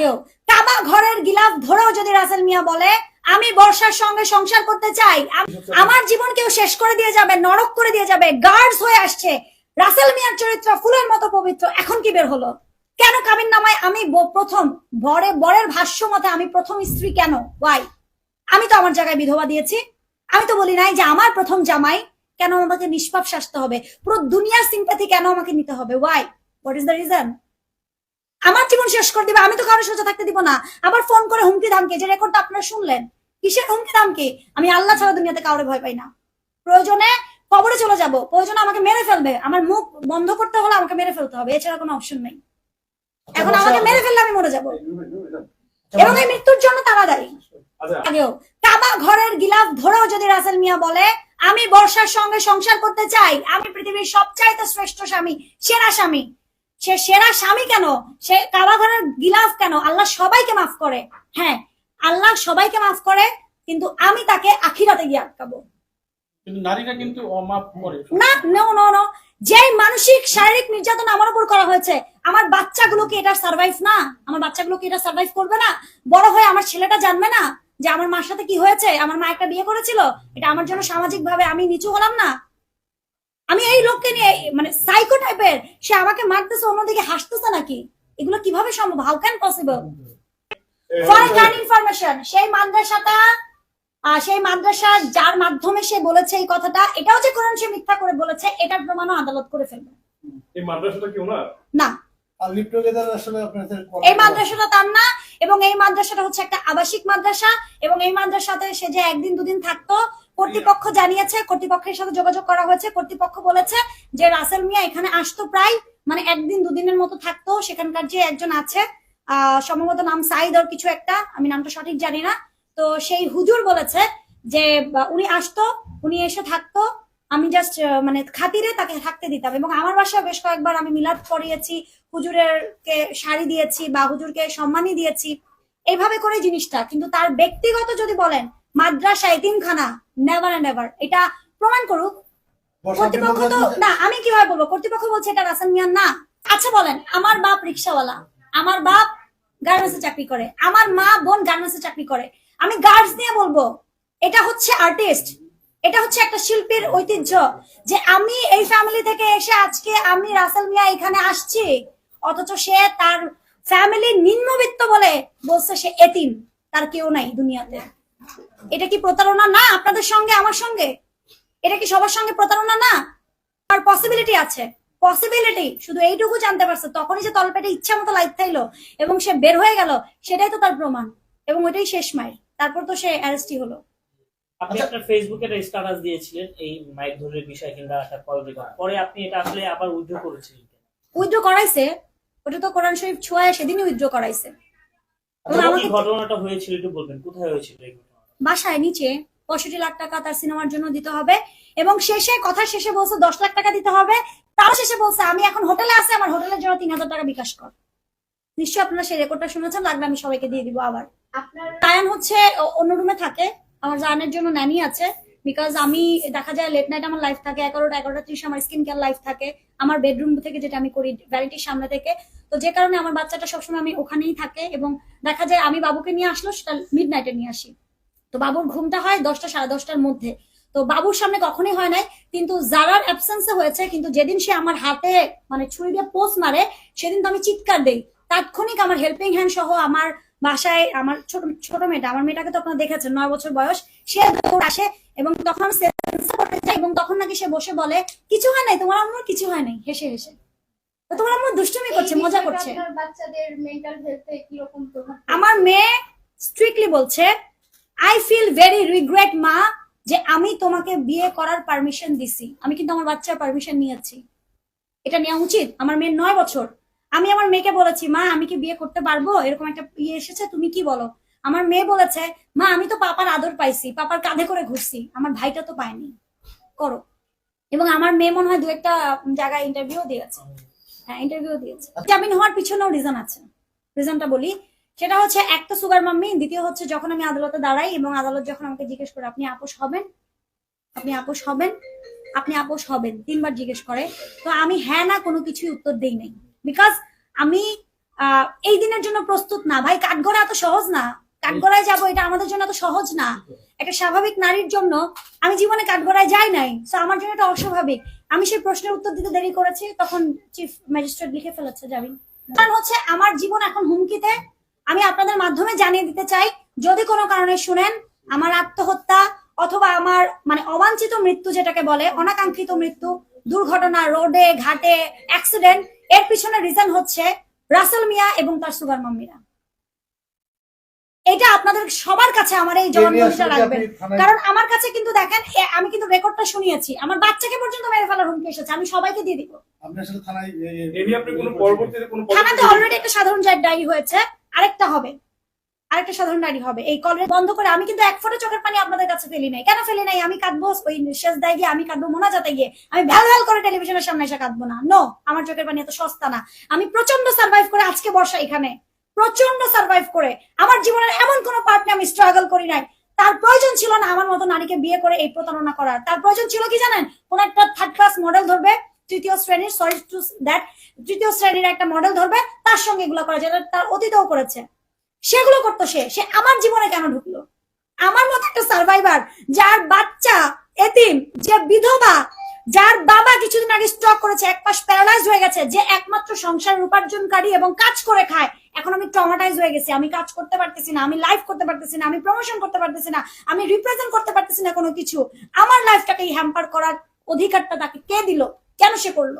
আগেও কাবা ঘরের গিলাফ ধরেও যদি রাসেল মিয়া বলে, আমি বর্ষার সঙ্গে সংসার করতে চাই আমার জীবন কেউ শেষ করে দিয়ে যাবে, নরক করে দিয়ে যাবে গার্ডস হয়ে আসছে। রাসেল মিয়ার চরিত্র ফুলের মতো পবিত্র, এখন কি বের হলো? কেন কাবিন নামায় আমি প্রথম, বরে, বরের ভাষ্য মতে আমি প্রথম স্ত্রী কেন? ওয়াই আমি তো আমার জায়গায় বিধবা দিয়েছি। আমি তো বলি নাই যে আমার প্রথম জামাই কেন আমাকে নিষ্পাপ শাসতে হবে? পুরো দুনিয়ার সিম্পাথি কেন আমাকে নিতে হবে? Why what is the reason আমার জীবন শেষ করে দিবে আমি তো কারও সোজা থাকতে দিব না। আবার ফোন করে হুমকি ধামকে যে রেকর্ডটা আপনারা শুনলেন? কিসের হুমকি ধামকি আমি আল্লাহ ছাড়া দুনিয়াতে কাউরে ভয় পাই না। প্রয়োজনে কবরে চলে যাব প্রয়োজনে আমাকে মেরে ফেলবে। আমার মুখ বন্ধ করতে হলে আমাকে মেরে ফেলতে হবে এছাড়া কোনো অপশন নেই। এখন আমাকে মেরে ফেললে আমি মরে যাব। এবং এই মৃত্যুর জন্য তারা দায়ী। আচ্ছা। আগেও কাবা ঘরের গিলাফ ধরেও যদি রাসেল মিয়া বলে আমি বর্ষার সঙ্গে সংসার করতে চাই আমি পৃথিবীর সবচাইতে শ্রেষ্ঠ স্বামী সেরা স্বামী সে সেরা স্বামী কেন? সে কাবা ঘরের গিলাফ কেন? আল্লাহ সবাইকে মাফ করে। হ্যাঁ আল্লাহ সবাইকে মাফ করে কিন্তু আমি তাকে আখিরাতে গিয়ে আটকাবো। নারীরা কিন্তু অমাপ করে। না নো নো নো যে মানসিক শারীরিক নির্যাতন আমার উপর করা হয়েছে আমার বাচ্চাগুলো কি এটা সার্ভাইভ না? আমার বাচ্চাগুলো কি এটা সার্ভাইভ করবে না? বড় হয়ে আমার ছেলেটা জানবে না যে আমার মার সাথে কি হয়েছে? আমার মা একটা বিয়ে করেছিল এটা আমার জন্য সামাজিক ভাবে আমি নিচু হলাম না? আমি এই লোককে নিয়ে মানে সাইকো টাইপের সে আমাকে মারতেছে অন্যদিকে হাসতেছে নাকি? এগুলো কীভাবে সম্ভব? How can possible for information সেই মাদ্রাসাটা সেই মাদ্রাসা যার মাধ্যমে সে বলেছে এই কথাটা এটাও যে কোরআন সে মিথ্যা করে বলেছে এটার প্রমাণও আদালত করে ফেলবে। এই মাদ্রাসাটা কি ওনার? না। এই মাদ্রাসাটা তার না এবং এই মাদ্রাসাটা হচ্ছে একটা আবাসিক মাদ্রাসা এবং এই মাদ্রাসাতে সে যে একদিন দুদিন থাকতো কর্তৃপক্ষ জানিয়েছে, কর্তৃপক্ষের সাথে যোগাযোগ করা হয়েছে, কর্তৃপক্ষ বলেছে যে রাসেল মিয়া এখানে আসতো প্রায় মানে একদিন, দুদিনের মতো থাকতো, সেখানকার যে একজন আছে সম্ভবত নাম সাইদ ওর কিছু একটা, আমি নামটা সঠিক জানি না। তো সেই হুজুর বলেছে যে উনি আসতো, উনি এসে থাকতো, আমি জাস্ট মানে খাতিরে তাকে থাকতে দিতাম। এবং আমার বাসায় বেশ কয়েকবার আমি মিলাদ করিয়েছি হুজুরের কে শাড়ি দিয়েছি বা হুজুরকে সম্মানই দিয়েছি, এইভাবে করে জিনিসটা। কিন্তু তার ব্যক্তিগত যদি বলেন মাদ্রাসা এতিমখানা নেভার নেভার এটা প্রমাণ করুক। কর্তৃপক্ষ তো না আমি কীভাবে বলব? কর্তৃপক্ষ বলছে এটা রাসেল মিয়ান না। আচ্ছা বলেন আমার বাপ রিক্সাওয়ালা। আমার বাপ গার্মেন্টসে চাকরি করে। আমার মা বোন গার্মেন্টসে চাকরি করে। আমি গার্ডস নিয়ে বলব এটা হচ্ছে আর্টিস্ট এটা হচ্ছে একটা শিল্পীর ঐতিহ্য যে আমি এই ফ্যামিলি থেকে এসে আজকে আমি রাসেল মিয়া এখানে আসছি। অথচ সে তার ফ্যামিলি নিম্নবিত্ত বলে বলছে সে এতিম। তার কেউ নাই দুনিয়াতে। এটা কি প্রতারণা? না আপনাদের সঙ্গে আমার সঙ্গে। এটা কি সবার সঙ্গে প্রতারণা? না। আর পসিবিলিটি আছে। পসিবিলিটি শুধু এইটুকু জানতে পারছে। তখনই যে তলপেটে ইচ্ছা মতো লাইট থাইলো এবং সে বের হয়ে গেল সেটাই তো তার প্রমাণ। এবং ওইটাই শেষ মাইল। তারপর তো সে অ্যারেস্টই হলো। আপনি আপনার ফেসবুকে একটা স্ট্যাটাস দিয়েছিলেন এই মাইক ধরের বিষয় কিংবা একটা কল রেকর্ড পরে আপনি এটা আসলে আবার উইথড্র করেছিলেন? উইথড্র করাইছে। ওটা তো কোরআন শরীফ ছোঁয়ায় সেদিনই উইথড্র করাইছে। আমাকে ঘটনাটা হয়েছিল একটু বলবেন? কোথায় হয়েছিল বাসায় নিচে পঁয়ষট্টি লাখ টাকা তার সিনেমার জন্য দিতে হবে এবং শেষে কথা শেষে বলছে দশ লাখ টাকা দিতে হবে। তার শেষে বলছে আমি এখন হোটেলে আছি আমার হোটেলের জন্য তিন হাজার টাকা বিকাশ কর। নিশ্চয়ই আপনারা সেই রেকর্ডটা শুনেছেন লাগবে আমি সবাইকে দিয়ে দিব আবার। তায়ান হচ্ছে অন্য রুমে থাকে আমার জানের জন্য ন্যানি আছে বিকজ আমি দেখা যায় লেট নাইট আমার লাইফ থাকে এগারোটা এগারোটা ত্রিশ আমার স্কিন কেয়ার লাইফ থাকে আমার বেডরুম থেকে যেটা আমি করি ভ্যারাইটির সামনে থেকে। তো যে কারণে আমার বাচ্চাটা সবসময় আমি ওখানেই থাকে এবং দেখা যায় আমি বাবুকে নিয়ে আসলো সেটা মিড নাইটে নিয়ে আসি। তো বাবুর ঘুমটা হয় দশটা সাড়ে দশটার মধ্যে। তো বাবুর সামনে কখনোই হয় নাই কিন্তু যারার অ্যাবসেন্সে হয়েছে কিন্তু যেদিন সে আমার হাতে মানে ছুরি দিয়ে পোস্ট মারে সেদিন তো আমি চিৎকার দেই। তাৎক্ষণিক আমার হেল্পিং হ্যান্ড সহ আমার বাসায় আমার ছোট ছোট মেয়েটা আমার মেয়েটাকে তো আপনারা দেখেছেন নয় বছর বয়স সে দৌড় আসে এবং তখন করতে যায় এবং তখন নাকি সে বসে বলে কিছু হয় নাই? তোমার আম্মুর কিছু হয় নাই? হেসে হেসে। তো তোমার আম্মু দুষ্টুমি করছে মজা করছে? আমার মেয়ে স্ট্রিক্টলি বলছে আই ফিল ভেরি রিগ্রেট মা, যে আমি তোমাকে বিয়ে করার পারমিশন দিছি। আমি কিন্তু আমার বাচ্চার পারমিশন নিয়েছি। এটা নেওয়া উচিত? আমার মেয়ের নয় বছর। আমি আমার মেয়েকে বলেছি, মা, আমি কি বিয়ে করতে পারব? এরকম একটা ইয়ে এসেছে, তুমি কি বলো? আমার মেয়ে বলেছে, মা, আমি তো পাপার আদর পাইছি, পাপার কাঁধে করে ঘুরছি। আমার ভাইটা তো পায়নি। করো। এবং আমার মেয়ে মনে হয় দু একটা জায়গায় ইন্টারভিউ দিয়েছে। হ্যাঁ ইন্টারভিউ দিয়েছে। জামিন হওয়ার পিছনেও রিজন আছে। রিজনটা বলি সেটা হচ্ছে এক তো সুগার মাম্মি দ্বিতীয় হচ্ছে যখন আমি আদালতে দাঁড়াই এবং আদালত যখন আমাকে জিজ্ঞেস করে, আপনি আপোষ হবেন? আপনি আপোষ হবেন? আপনি আপোষ হবেন। তিনবার জিজ্ঞেস করে। তো আমি হ্যাঁ না, কোনো কিছুই উত্তর দেই নাই। বিকজ আমি এই দিনের জন্য প্রস্তুত না। ভাই, কাঠগড়া এত সহজ না। কাঠগড়ায় যাব, এটা আমাদের জন্য এত সহজ না। একটা স্বাভাবিক নারীর জন্য আমি জীবনে কাঠগড়ায় যাই নাই। তো আমার জন্য এটা অস্বাভাবিক। আমি সেই প্রশ্নের উত্তর দিতে দেরি করেছি, তখন চিফ ম্যাজিস্ট্রেট লিখে ফেলেছে যাবি কারণ হচ্ছে, আমার জীবন এখন হুমকিতে। আমি আপনাদের মাধ্যমে জানিয়ে দিতে চাই যদি কোনো কারণে শুনেন আমার আত্মহত্যা অথবা আমার মানে অবাঞ্ছিত মৃত্যু যেটাকে বলে অনাকাঙ্ক্ষিত মৃত্যু দুর্ঘটনা রোডে ঘাটে অ্যাক্সিডেন্ট এর পিছনে রিজন হচ্ছে রাসেল মিয়া এবং তার সুগার মাম্মিরা। এটা আপনাদের সবার কাছে আমার এই জবানবন্দিটা থানায়- কারণ আমার কাছে কিন্তু দেখেন আমি কিন্তু রেকর্ডটা শুনিয়েছি। আমার বাচ্চাকে পর্যন্ত মেরে ফেলার হুমকি এসেছে আমি সবাইকে দিয়ে দিব। আপনি আসলে থানায় এ- এ- এ নিয়ে আপনি কোনো পরবর্তীতে কোনো থানাতে অলরেডি একটা সাধারণ ডায়েরি হয়েছে। আরেকটা হবে। আরেকটা সাধারণ ডায়েরি হবে। এই কল বন্ধ করে আমি কিন্তু এক ফোঁটা চোখের পানি আপনাদের কাছে ফেলি নাই। কেন ফেলি নাই? আমি কাঁদবো, ওই শেষ দায় গিয়ে আমি কাঁদবো মোনাজাতে গিয়ে। আমি ভ্যাল ভ্যাল করে টেলিভিশনের সামনে এসে কাঁদবো না। নো আমার চোখের পানি এত সস্তা না। আমি প্রচণ্ড সার্ভাইভ করে আজকে বর্ষা এখানে। প্রচণ্ড সার্ভাইভ করে। আমার জীবনের এমন কোনো পার্টনে আমি স্ট্রাগল করি নাই। তার প্রয়োজন ছিল না আমার মতো নারীকে বিয়ে করে এই প্রতারণা করার। তার প্রয়োজন ছিল কি জানেন? কোন একটা থার্ড ক্লাস মডেল ধরবে তৃতীয় শ্রেণির সরি টু দ্যাট তৃতীয় শ্রেণির একটা মডেল ধরবে, তার সঙ্গে এগুলো করা যেটা তার অতীতেও করেছে। সেগুলো করতো সে সে আমার জীবনে কেন ঢুকলো? আমার মতো একটা সার্ভাইভার যার বাচ্চা এতিম, যে বিধবা, যার বাবা কিছুদিন আগে স্ট্রক করেছে, এক পাশ প্যারালাইজ হয়ে গেছে, যে একমাত্র সংসারের উপার্জনকারী এবং কাজ করে খায়, এখন আমি ট্রমাটাইজ হয়ে গেছি, আমি কাজ করতে পারতেছি না, আমি লাইভ করতে পারতেছি না, আমি প্রমোশন করতে পারতেছি না, আমি রিপ্রেজেন্ট করতে পারতেছি না কোনো কিছু। আমার লাইফটাকে হ্যাম্পার করার অধিকারটা তাকে কে দিল? কেন সে করল?